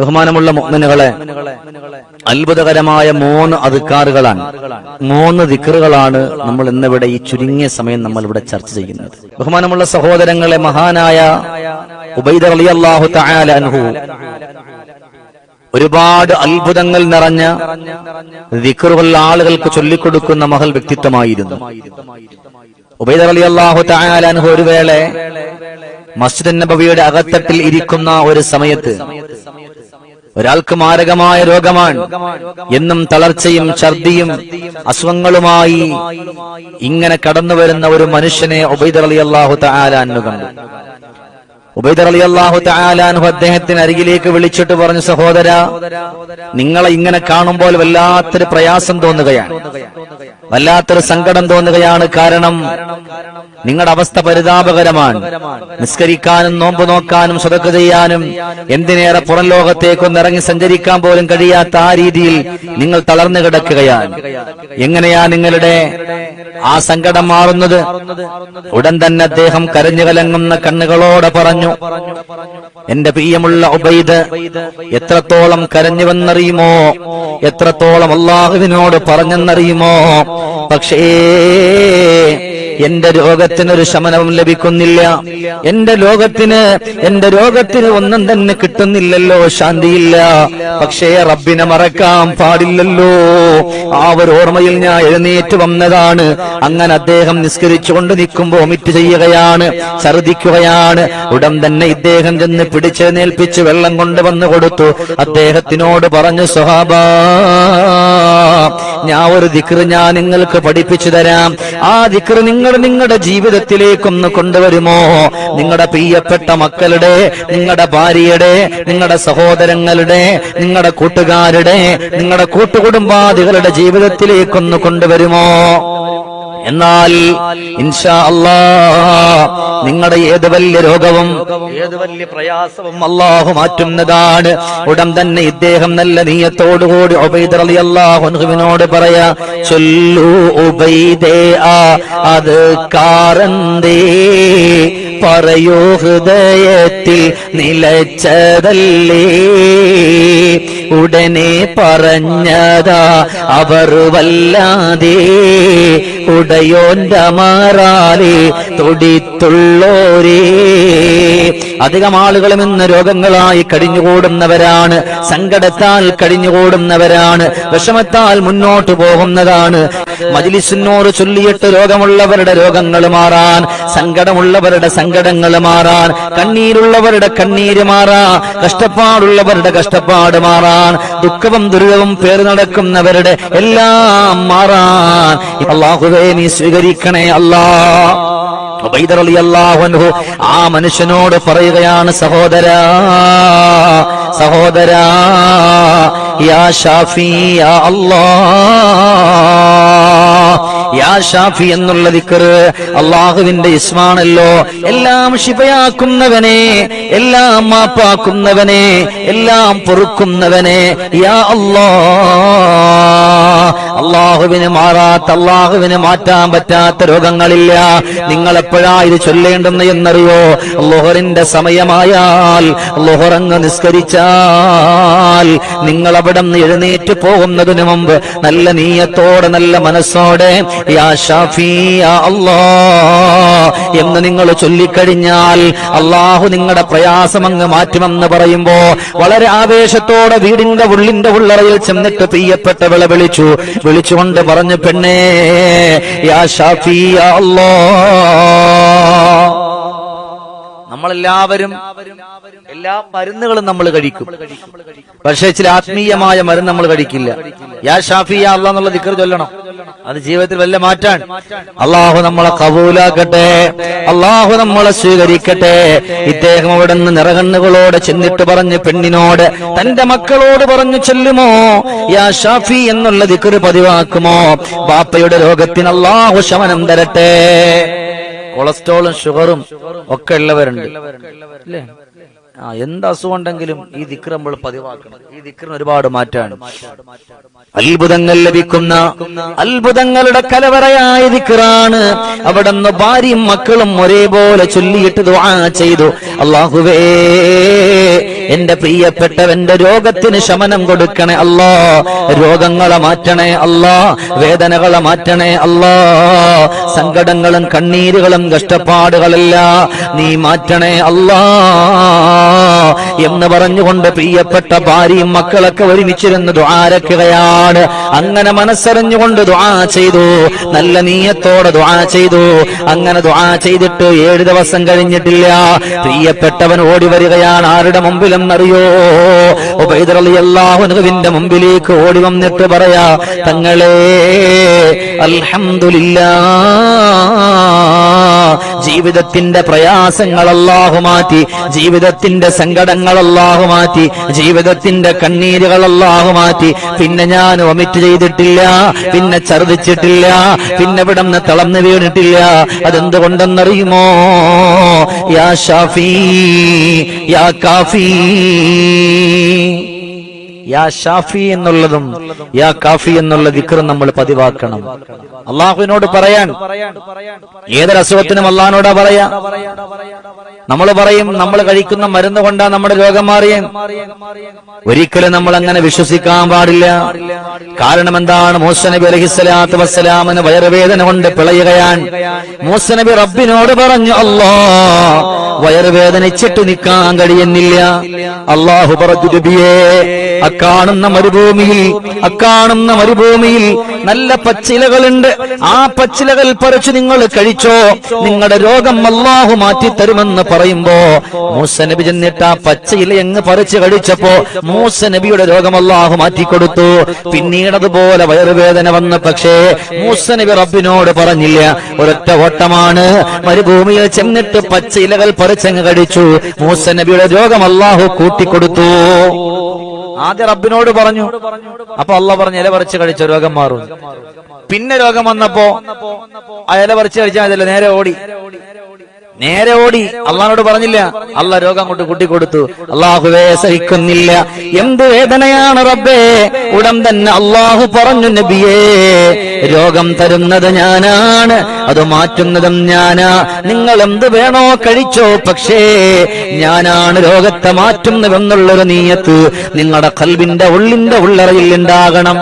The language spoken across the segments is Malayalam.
ബഹുമാനമുള്ള മുഅ്മിനുകളെ അത്ഭുതകരമായ മൂന്ന് അധികാറുകളാണ് മൂന്ന് ദിക്കറുകളാണ് നമ്മൾ ഇന്നിവിടെ ഈ ചുരുങ്ങിയ സമയം നമ്മൾ ഇവിടെ ചർച്ച ചെയ്യുന്നത്. ബഹുമാനമുള്ള സഹോദരങ്ങളെ മഹാനായ ഉബൈദ റളിയല്ലാഹു തആല അൻഹു. ഒരുപാട് അത്ഭുതങ്ങൾ നിറഞ്ഞ ദിക്കറുകൾ ആളുകൾക്ക് ചൊല്ലിക്കൊടുക്കുന്ന മഹൽ വ്യക്തിത്വമായിരുന്നു. ഉബൈദ റളിയല്ലാഹു തആല അൻഹു ഒരു വേള മസ്ജിദ് നബവിയുടെ അകത്തട്ടിൽ ഇരിക്കുന്ന ഒരു സമയത്ത് ഒരാൾക്ക് മാരകമായ രോഗമാണ്. എന്നും തളർച്ചയും ഛർദിയും അസുഖങ്ങളുമായി ഇങ്ങനെ കടന്നു വരുന്ന ഒരു മനുഷ്യനെ ഉബൈദർ അലി അള്ളാഹു തആലാന്നു കണ്ടു. ഉബൈദർ അലി അള്ളാഹു തആലാൻഹു അദ്ദേഹത്തിന് അരികിലേക്ക് വിളിച്ചിട്ട് പറഞ്ഞു സഹോദര നിങ്ങളെ ഇങ്ങനെ കാണുമ്പോൾ വല്ലാത്തൊരു പ്രയാസം തോന്നുകയാണ്. വല്ലാത്തൊരു സങ്കടം തോന്നുകയാണ് കാരണം നിങ്ങളുടെ അവസ്ഥ പരിതാപകരമാണ്. നിസ്കരിക്കാനും നോമ്പ് നോക്കാനും സ്വതക്ക ചെയ്യാനും എന്തിനേറെ പുറം ലോകത്തേക്കൊന്ന് ഇറങ്ങി സഞ്ചരിക്കാൻ പോലും കഴിയാത്ത ആ രീതിയിൽ നിങ്ങൾ തളർന്നു കിടക്കുകയാണ്. എങ്ങനെയാ നിങ്ങളുടെ ആ സങ്കടം മാറുന്നത്? ഉടൻ തന്നെ അദ്ദേഹം കരഞ്ഞു കലങ്ങുന്ന കണ്ണുകളോടെ പറഞ്ഞു എന്റെ പ്രിയമുള്ള ഉബൈദ് എത്രത്തോളം കരഞ്ഞുവെന്നറിയുമോ എത്രത്തോളം അള്ളാഹുവിനോട് പറഞ്ഞെന്നറിയുമോ പക്ഷേ എന്റെ രോഗത്തിന് ഒരു ശമനവും ലഭിക്കുന്നില്ല. എന്റെ ലോകത്തിന് എന്റെ രോഗത്തിന് ഒന്നും തന്നെ കിട്ടുന്നില്ലല്ലോ ശാന്തിയില്ല. പക്ഷേ റബ്ബിനെ മറക്കാൻ പാടില്ലല്ലോ. ആ ഒരു ഓർമ്മയിൽ ഞാൻ എഴുന്നേറ്റ് വന്നതാണ്. അങ്ങനെ അദ്ദേഹം നിസ്കരിച്ചുകൊണ്ട് നിൽക്കുമ്പോൾ ഒമിറ്റ് ചെയ്യുകയാണ് ഛർദിക്കുകയാണ് ഉടൻ തന്നെ ഇദ്ദേഹം ചെന്ന് പിടിച്ചെഴുന്നേൽപ്പിച്ച് വെള്ളം കൊണ്ടുവന്ന് കൊടുത്തു. അദ്ദേഹത്തിനോട് പറഞ്ഞു സ്വഹാബ ഞാൻ ഒരു ദിക്ർ ഞാൻ നിങ്ങൾക്ക് പഠിപ്പിച്ചു തരാം. ആ ദിക്ർ നിങ്ങൾ നിങ്ങളുടെ ജീവിതത്തിലേക്കൊന്ന് കൊണ്ടുവരുമോ? നിങ്ങളുടെ പ്രിയപ്പെട്ട മക്കളുടെ നിങ്ങളുടെ ഭാര്യയുടെ നിങ്ങളുടെ സഹോദരങ്ങളുടെ നിങ്ങളുടെ കൂട്ടുകാരുടെ നിങ്ങളുടെ കൂട്ടുകുടുംബാദികളുടെ ജീവിതത്തിലേക്കൊന്ന് കൊണ്ടുവരുമോ? എന്നാൽ ഇൻഷാ അല്ലാ നിങ്ങളുടെ ഏത് വലിയ രോഗവും ഏത് വലിയ പ്രയാസവും അള്ളാഹു മാറ്റുന്നതാണ്. ഉടൻ തന്നെ ഇദ്ദേഹം നല്ല നീയത്തോടുകൂടി ഒബൈദ് അലി അള്ളാഹുനുവിനോട് പറയാ ചൊല്ലു ഉബൈദേ ആ അത് കാറന്തേ പറയൂ ഹൃദയത്തിൽ നിലച്ചതല്ലേ ഉടനെ പറഞ്ഞതാ അവർ വല്ലാതെ ഉടയോന്റെ തൊടിത്തുള്ളോരേ. അധികം ആളുകളും ഇന്ന് രോഗങ്ങളായി കടിഞ്ഞുകൂടുന്നവരാണ്. സങ്കടത്താൽ കടിഞ്ഞുകൂടുന്നവരാണ്. വിഷമത്താൽ മുന്നോട്ട് പോകുന്നതാണ്. മജിലിസിനോട് ചൊല്ലിയിട്ട് രോഗമുള്ളവരുടെ രോഗങ്ങൾ മാറാൻ സങ്കടമുള്ളവരുടെ സങ്കടങ്ങൾ മാറാൻ കണ്ണീരുള്ളവരുടെ കണ്ണീര് മാറാൻ കഷ്ടപ്പാടുള്ളവരുടെ കഷ്ടപ്പാട് മാറാൻ ദുഃഖവും ദുരിതവും പേര് നടക്കുന്നവരുടെ എല്ലാം മാറാൻ. അള്ളാഹുവേ നീ സ്വീകരിക്കണേ അല്ലാ. ആ മനുഷ്യനോട് പറയുകയാണ് സഹോദര സഹോദര യാ ഷാഫി യാ അല്ലാ. യാ ഷാഫി എന്നുള്ള ദിക്കറ് അള്ളാഹുവിന്റെ ഇസ്മാണല്ലോ. എല്ലാം ശിവയാക്കുന്നവനെ എല്ലാം മാപ്പാക്കുന്നവനെ എല്ലാം പൊറുക്കുന്നവനെ യാ അല്ലാ. അള്ളാഹുവിന് മാറാത്ത അള്ളാഹുവിന് മാറ്റാൻ പറ്റാത്ത രോഗങ്ങളില്ല. നിങ്ങൾ എപ്പോഴാ ഇത് ചൊല്ലേണ്ടെന്ന് എന്നറിയോ? ലോഹറിന്റെ സമയമായാൽ ലോഹറങ്ങ് നിസ്കരിച്ചാൽ നിങ്ങൾ അവിടെ നിന്ന് എഴുന്നേറ്റ് പോകുന്നതിന് മുമ്പ് നല്ല നീയത്തോടെ നല്ല മനസ്സോടെ യാ എന്ന് നിങ്ങൾ ചൊല്ലിക്കഴിഞ്ഞാൽ അള്ളാഹു നിങ്ങളുടെ പ്രയാസം അങ്ങ് മാറ്റുമെന്ന് പറയുമ്പോ വളരെ ആവേശത്തോടെ വീടിന്റെ ഉള്ളിന്റെ ഉള്ളറയിൽ ചെന്നിട്ട് പ്രിയപ്പെട്ടവളെ വിളിച്ചു. വിളിച്ചുകൊണ്ട് പറഞ്ഞു പെണ്ണേ യാ ഷാഫി നമ്മളെല്ലാവരും എല്ലാ മരുന്നുകളും നമ്മൾ കഴിക്കും. പക്ഷേ ചില ആത്മീയമായ മരുന്ന് നമ്മൾ കഴിക്കില്ല. യാ ഷാഫി അല്ലാ എന്നുള്ള ദിക്കർ ചൊല്ലണം. അത് ജീവിതത്തിൽ വല്ല മാറ്റാണ് അള്ളാഹു നമ്മളെ കബൂലാക്കട്ടെ. അള്ളാഹു നമ്മളെ സ്വീകരിക്കട്ടെ. ഇദ്ദേഹം അവിടെ നിന്ന് നിറകണ്ണുകളോട് ചെന്നിട്ട് പറഞ്ഞ് പെണ്ണിനോട് തന്റെ മക്കളോട് പറഞ്ഞു ചെല്ലുമോ? യാ ഷാഫി എന്നുള്ള ദിക്കർ പതിവാക്കുമോ? ബാപ്പയുടെ രോഗത്തിന് അള്ളാഹു ശമനം തരട്ടെ. കൊളസ്ട്രോളും ഷുഗറും ഒക്കെ ഉള്ളവരുണ്ട്. അല്ലേ എന്ത് അസുഖം ഉണ്ടെങ്കിലും ഈ ദിക്ര നമ്മൾ പതിവാക്കണം. ഈ ദിക്ര ഒരുപാട് മാറ്റാണ്. അത്ഭുതങ്ങൾ ലഭിക്കുന്ന അത്ഭുതങ്ങളുടെ കലവറയായ ദിക്റാണ്. അവിടെ നിന്ന് ഭാര്യയും മക്കളും ഒരേപോലെ ചൊല്ലിയിട്ട് ദുആ ചെയ്തു. അള്ളാഹുവേ എന്റെ പ്രിയപ്പെട്ടവന്റെ രോഗത്തിന് ശമനം കൊടുക്കണേ അല്ലോ. രോഗങ്ങളെ മാറ്റണേ അല്ലോ. വേദനകളെ മാറ്റണേ അല്ലോ. സങ്കടങ്ങളും കണ്ണീരുകളും കഷ്ടപ്പാടുകളല്ല നീ മാറ്റണേ അല്ലോ. എന്ന് പറഞ്ഞുകൊണ്ട് പ്രിയപ്പെട്ട ഭാര്യയും മക്കളൊക്കെ ഒരുമിച്ചിരുന്ന് ദ്വാരക്കുകയാണ് അങ്ങനെ മനസ്സറിഞ്ഞുകൊണ്ട് ദ്വാ ചെയ്തു. നല്ല നീയത്തോടെ ദ്വാ ചെയ്തു. അങ്ങനെ ദ്വാ ചെയ്തിട്ട് ഏഴ് ദിവസം കഴിഞ്ഞിട്ടില്ല. പ്രിയപ്പെട്ടവൻ ഓടി വരികയാണ്. ആരുടെ മുമ്പിലും അറിയോ ഉബൈദറിയാഹുനുവിന്റെ മുമ്പിലേക്ക് ഓടി വന്നിട്ട് പറയാ തങ്ങളെ അൽഹംദുലില്ലാ ജീവിതത്തിന്റെ പ്രയാസങ്ങൾ അല്ലാഹു മാറ്റി ജീവിതത്തിന്റെ സങ്കടങ്ങൾ അല്ലാഹു മാറ്റി ജീവിതത്തിന്റെ കണ്ണീരുകൾ അല്ലാഹു മാറ്റി. പിന്നെ ഞാൻ ഒമിറ്റ് ചെയ്തിട്ടില്ല പിന്നെ ഛർദിച്ചിട്ടില്ല പിന്നെ ഇവിടെ നിന്ന് തളർന്നു വീണിട്ടില്ല. അതെന്തുകൊണ്ടെന്നറിയുമോ? യാ ഷാഫി യാ കാഫി. യാ ഷാഫി എന്നുള്ളതും യാ കാഫി എന്നുള്ള വിക്രം നമ്മൾ പതിവാക്കണം. അള്ളാഹുവിനോട് പറയാൻ. ഏതൊരു അസുഖത്തിനും അള്ളാഹിനോടാ പറയാ. നമ്മൾ പറയും നമ്മൾ കഴിക്കുന്ന മരുന്ന് കൊണ്ടാ നമ്മുടെ രോഗം മാറിയേ. ഒരിക്കലും നമ്മൾ അങ്ങനെ വിശ്വസിക്കാൻ പാടില്ല. കാരണം എന്താണ്? മൂസ നബി അലഹിസ്സലാത്തു വസ്സലാമിന് വയറുവേദന കൊണ്ട് പിളയുകയാൻ മൂസ നബി റബ്ബിനോട് പറഞ്ഞു അല്ലാ വയറുവേദനിച്ചിട്ട് നിൽക്കാൻ കഴിയുന്നില്ല. അള്ളാഹു പറഞ്ഞു അക്കാണുന്ന മരുഭൂമിയിൽ അക്കാണുന്ന മരുഭൂമിയിൽ നല്ല പച്ചിലകളുണ്ട്. ആ പച്ചിലകൾ പറിച്ചു നിങ്ങൾ കഴിച്ചോ? നിങ്ങളുടെ രോഗം അള്ളാഹു മാറ്റി തരുമെന്ന് പറയുമ്പോ മൂസ നബി ചെന്നിട്ട് ആ പച്ചയില എങ്ങ് പറിച്ചു കഴിച്ചപ്പോ മൂസ നബിയുടെ രോഗം അള്ളാഹു മാറ്റിക്കൊടുത്തു പിന്നീട് അതുപോലെ വയറുവേദന വന്ന് പക്ഷേ മൂസ നബി റബ്ബിനോട് പറഞ്ഞില്ല ഒരൊറ്റ ഓട്ടമാണ്. മരുഭൂമിയിൽ ചെന്നിട്ട് പച്ചയിലകൾ പറിച്ചങ്ങ് കഴിച്ചു. മൂസ നബിയുടെ രോഗം അള്ളാഹു കൂട്ടിക്കൊടുത്തു. ആദ്യ റബ്ബിനോട് പറഞ്ഞു. അപ്പൊ അള്ള പറഞ്ഞു ഇല പറിച്ച് കഴിച്ച രോഗം മാറും പിന്നെ രോഗം വന്നപ്പോ ആ ഇല പറിച്ച് കഴിച്ചാൽ നേരെ ഓടി. നേരെ ഓടി. അള്ളഹാനോട് പറഞ്ഞില്ല അല്ല രോഗം കൊണ്ട് കൂട്ടിക്കൊടുത്തു. അള്ളാഹുവേ സഹിക്കുന്നില്ല. എന്ത് വേദനയാണ് റബ്ബേ? ഉടൻ തന്നെ അള്ളാഹു പറഞ്ഞു നബിയേ രോഗം തരുന്നത് ഞാനാണ്. അത് മാറ്റുന്നതും ഞാനാ. നിങ്ങൾ എന്ത് വേണോ കഴിച്ചോ പക്ഷേ ഞാനാണ് രോഗത്തെ മാറ്റുന്നതെന്നുള്ളൊരു നീയത്ത് നിങ്ങളുടെ കൽവിന്റെ ഉള്ളിന്റെ ഉള്ളറയിൽ ഉണ്ടാകണം.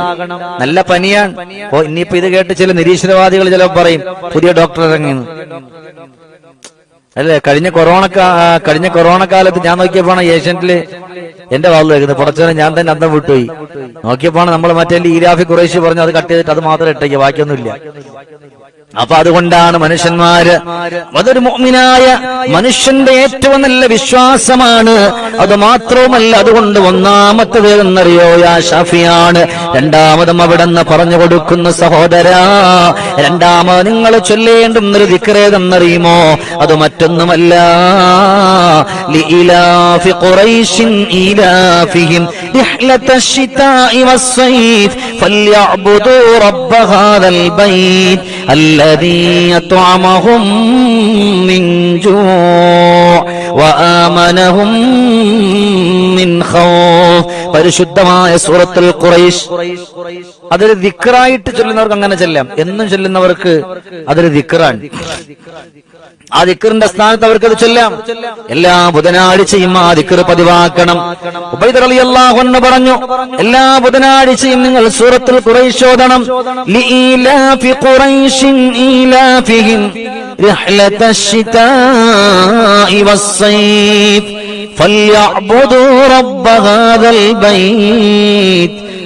നല്ല പനിയാണ്. ഓ ഇനിയിപ്പോ ഇത് കേട്ട് ചില നിരീശ്വരവാദികൾ ചില പറയും പുതിയ ഡോക്ടർ ഇറങ്ങിയെന്ന് അല്ലേ കഴിഞ്ഞ കൊറോണ കഴിഞ്ഞ കൊറോണ കാലത്ത് ഞാൻ നോക്കിയപ്പോഴാണ് ഏഷ്യന്റിൽ എന്റെ വാതിൽ വെക്കുന്നത് പുറച്ചവനെ ഞാൻ തന്നെ അന്തം വിട്ടുപോയി. നോക്കിയപ്പോഴാണ് നമ്മൾ മറ്റേ ഈരാഫി കുറേശ്ശി പറഞ്ഞു അത് കട്ട് ചെയ്തിട്ട് അത് മാത്രം ഇട്ടേക്ക് ബാക്കിയൊന്നുമില്ല. അപ്പൊ അതുകൊണ്ടാണ് മനുഷ്യന്മാര് അതൊരു മോമിനായ മനുഷ്യന്റെ ഏറ്റവും നല്ല വിശ്വാസമാണ് അത് മാത്രവുമല്ല അതുകൊണ്ട് ഒന്നാമത്തത് എന്നറിയോ യാ ഷാഫിയാണ് രണ്ടാമതും അവിടെ നിന്ന് പറഞ്ഞു കൊടുക്കുന്ന സഹോദരാ രണ്ടാമത് നിങ്ങൾ ചൊല്ലേണ്ടുന്നൊരു ദിക്റേതെന്നറിയുമോ അത് മറ്റൊന്നുമല്ല لإلاف قريش إلافهم رحلة الشتاء والصيف فليعبدوا رب هذا البيت الذي أطعمهم من جوع وآمنهم من خوف പരിശുദ്ധമായ സൂറത്തുൽ ഖുറൈശ് അതൊരു ദിക്റായിട്ട് ചൊല്ലുന്നവർക്ക് അങ്ങനെ ചെല്ലാം എന്നും ചൊല്ലുന്നവർക്ക് അതൊരു ദിക്റാണ് ആ ദിക്കറിന്റെ സ്ഥാനത്ത് അവർക്ക് അത് ചൊല്ലാം എല്ലാ ബുധനാഴ്ചയും ആ ദിക്കർ പതിവാക്കണം ഉബൈദർ അലി അള്ളാഹു എന്ന് പറഞ്ഞു എല്ലാ ബുധനാഴ്ചയും നിങ്ങൾ സൂറത്തുൽ ഖുറൈശ് ഓതണം ലീലാഫി ഖുറൈശിൻ ഈലാഫിഹിം رحلة الشتاء والصيف فليعبدوا رب هذا البيت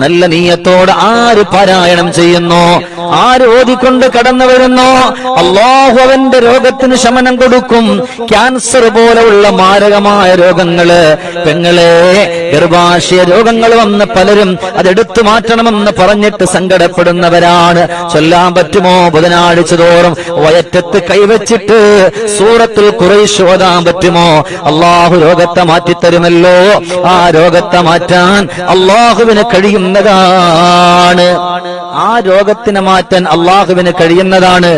നല്ല നീയത്തോട് ആര് പാരായണം ചെയ്യുന്നു? ആര് ഓതിക്കൊണ്ട് കടന്നു വരുന്നു? അള്ളാഹു അവന്റെ രോഗത്തിന് ശമനം കൊടുക്കും. ക്യാൻസർ പോലെയുള്ള മാരകമായ രോഗങ്ങൾ. പെങ്ങളെ ഗർഭാശയ രോഗങ്ങൾ വന്ന് പലരും അതെടുത്തു മാറ്റണമെന്ന് പറഞ്ഞിട്ട് സങ്കടപ്പെടുന്നവരാണ്. ചൊല്ലാൻ പറ്റുമോ? ബുധനാഴ്ച തോറും വയറ്റത്ത് കൈവച്ചിട്ട് സൂറത്തിൽ കുറേശ് ഓതാൻ പറ്റുമോ? അള്ളാഹു രോഗത്തെ മാറ്റിത്തരുമല്ലോ. ആ രോഗത്തെ മാറ്റാൻ അള്ളാഹുവിന് കഴിയുന്നതാണ് ആ രോഗത്തിനെ മാറ്റാൻ അള്ളാഹുവിന് കഴിയുന്നതാണ്.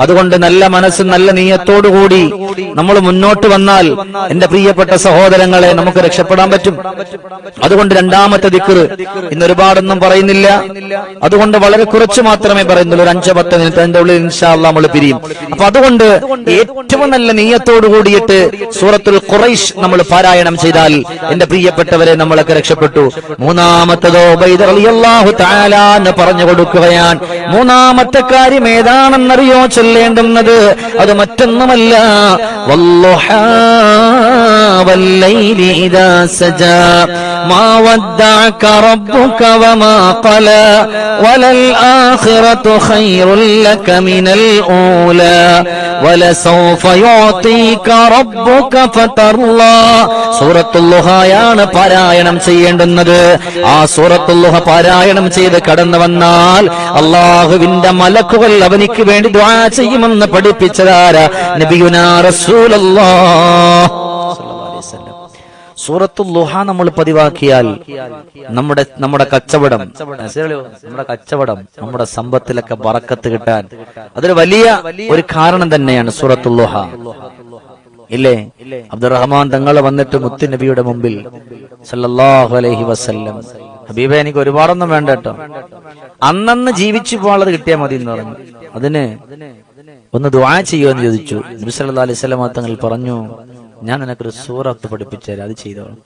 അതുകൊണ്ട് നല്ല മനസ്സ് നല്ല നീയത്തോടുകൂടി നമ്മൾ മുന്നോട്ട് വന്നാൽ എന്റെ പ്രിയപ്പെട്ട സഹോദരങ്ങളെ നമുക്ക് രക്ഷപ്പെടാൻ പറ്റും. അതുകൊണ്ട് രണ്ടാമത്തെ ദിക്കർ ഇന്ന് ഒരുപാടൊന്നും പറയുന്നില്ല. അതുകൊണ്ട് വളരെ കുറച്ച് മാത്രമേ പറയുന്നുള്ളൂ. ഒരു അഞ്ചോ പത്തോ മിനിറ്റ് അതിന്റെ ഉള്ളിൽ ഇൻഷാല്ല നമ്മൾ പിരിയും. അപ്പൊ അതുകൊണ്ട് ഏറ്റവും നല്ല നീയത്തോടു കൂടിയിട്ട് സൂറത്തുൽ ഖുറൈഷ് നമ്മൾ പാരായണം ചെയ്താൽ എന്റെ പ്രിയപ്പെട്ടവരെ നമ്മളൊക്കെ രക്ഷപ്പെട്ടു. മൂന്നാമത്തതോ പറഞ്ഞു കൊടുക്കുകയാണ് മൂന്നാമത്തെ കാര്യം ഏതാണെന്നറിയോ ചൊല്ലേണ്ടുന്നത്? അത് മറ്റൊന്നുമല്ല. ാണ് പാരായണം ചെയ്യേണ്ടുന്നത്. ആ സൂറത്തുല്ലുഹ പാരായണം ചെയ്ത് കടന്നു വന്നാൽ അള്ളാഹുവിന്റെ മലക്കുകൾ അവനിക്ക് വേണ്ടി ദ്വാ ചെയ്യുമെന്ന് പഠിപ്പിച്ചതാരാ? നബിയുനാ സൂറത്തുൽ ലുഹ നമ്മൾ പതിവാക്കിയാൽ നമ്മുടെ നമ്മുടെ കച്ചവടം നമ്മുടെ കച്ചവടം നമ്മുടെ സമ്പത്തിലൊക്കെ വറക്കത്ത് കിട്ടാൻ. അതൊരു വലിയ ഒരു കാരണം തന്നെയാണ് സൂറത്തുൽ ലുഹ. ഇല്ലേ? അബ്ദുറഹ്മാൻ തങ്ങൾ വന്നിട്ട് മുത്തു നബിയുടെ മുമ്പിൽ സല്ലല്ലാഹു അലൈഹി വസല്ലം ഹബീബെ എനിക്ക് ഒരുപാടൊന്നും വേണ്ട കേട്ടോ. അന്നന്ന് ജീവിച്ചു പോകാനുള്ളത് കിട്ടിയാൽ മതി എന്ന് പറഞ്ഞു. അതിന് ഒന്ന് ദുആ എന്ന് ചോദിച്ചു. നബി സല്ലല്ലാഹു അലൈഹി തങ്ങൾ പറഞ്ഞു ഞാൻ നിനക്കൊരു സൂറത്ത് പഠിപ്പിച്ചു തരാം അത് ചെയ്തോളാം.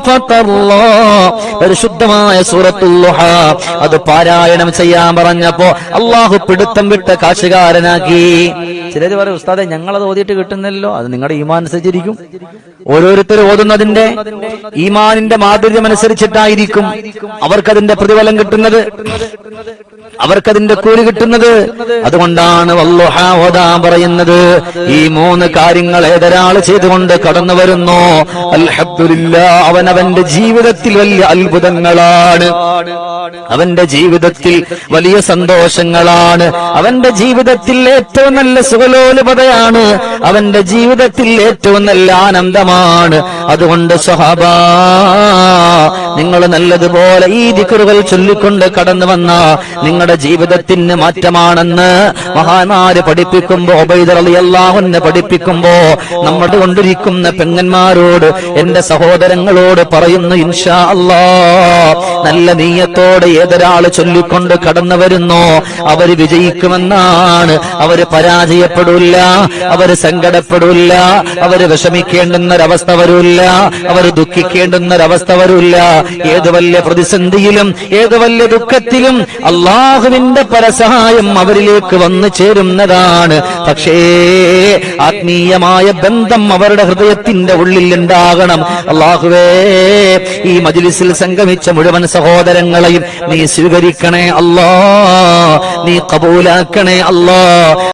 ശുദ്ധമായ പരിശുദ്ധമായ സൂറത്തുല്ലുഹ അത് പാരായണം ചെയ്യാൻ പറഞ്ഞപ്പോ അള്ളാഹു പിടുത്തം വിട്ട കാശുകാരനാക്കി ചിലര് പറയും ഉസ്താദെ ഞങ്ങളത് ഓതിയിട്ട് കിട്ടുന്നില്ലല്ലോ അത് നിങ്ങളുടെ ഈമാനുസരിച്ചിരിക്കും ഓരോരുത്തരും ഓതുന്നതിന്റെ ഈമാനിന്റെ മാതൃക അനുസരിച്ചിട്ടായിരിക്കും അവർക്കതിന്റെ പ്രതിഫലം കിട്ടുന്നത്. അവർക്കതിന്റെ കൂലി കിട്ടുന്നത്? അതുകൊണ്ടാണ് പറയുന്നത്. ഈ മൂന്ന് കാര്യങ്ങൾ ഏതൊരാൾ ചെയ്തുകൊണ്ട് കടന്നു വരുന്നു? അവൻ അവന്റെ ജീവിതത്തിൽ വലിയ അത്ഭുതങ്ങളാണ്. അവന്റെ ജീവിതത്തിൽ വലിയ സന്തോഷങ്ങളാണ്. അവന്റെ ജീവിതത്തിൽ ഏറ്റവും നല്ല സുഖലോലുപതയാണ്. അവന്റെ ജീവിതത്തിൽ ഏറ്റവും നല്ല ആനന്ദമാണ്. അതുകൊണ്ട് സ്വഹാബ നിങ്ങൾ നല്ലതുപോലെ ഈ ദിക്കറുകൾ ചൊല്ലിക്കൊണ്ട് കടന്നു വന്ന നിങ്ങളുടെ ജീവിതത്തിന് മാറ്റമാണെന്ന് മഹാന്മാര് പഠിപ്പിക്കുമ്പോ ഒബൈദറിയല്ലാഹുന്ന് പഠിപ്പിക്കുമ്പോ നമ്മൾ കൊണ്ടിരിക്കുന്ന പെങ്ങന്മാരോട് എന്റെ സഹോദരങ്ങളോട് പറയുന്നു ഇൻഷാ അല്ലാ നല്ല നീയത്തോടെ ഏതൊരാൾ ചൊല്ലിക്കൊണ്ട് കടന്നു വരുന്നോ അവർ വിജയിക്കുമെന്നാണ്. അവർ പരാജയപ്പെടില്ല അവർ സങ്കടപ്പെടില്ല അവർ വിഷമിക്കേണ്ടുന്നൊരവസ്ഥ വരില്ല അവർ ദുഃഖിക്കേണ്ടുന്നൊരവസ്ഥ വരില്ല ഏത് വല്ല പ്രതിസന്ധിയിലും ഏത് വല്ല ദുഃഖത്തിലും അള്ളാഹുവിന്റെ പരസഹായം അവരിലേക്ക് വന്നു ചേരുന്നതാണ്. പക്ഷേ ആത്മീയമായ ബന്ധം അവരുടെ ഹൃദയത്തിന്റെ ഉള്ളിൽ ഉണ്ടാകണം അള്ളാഹുവേ ഈ മജിലിസിൽ സംഗമിച്ച മുഴുവൻ സഹോദരങ്ങളെയും നീ സ്വീകരിക്കണേ അല്ലാ. നീ കബൂലാക്കണേ അല്ലാ.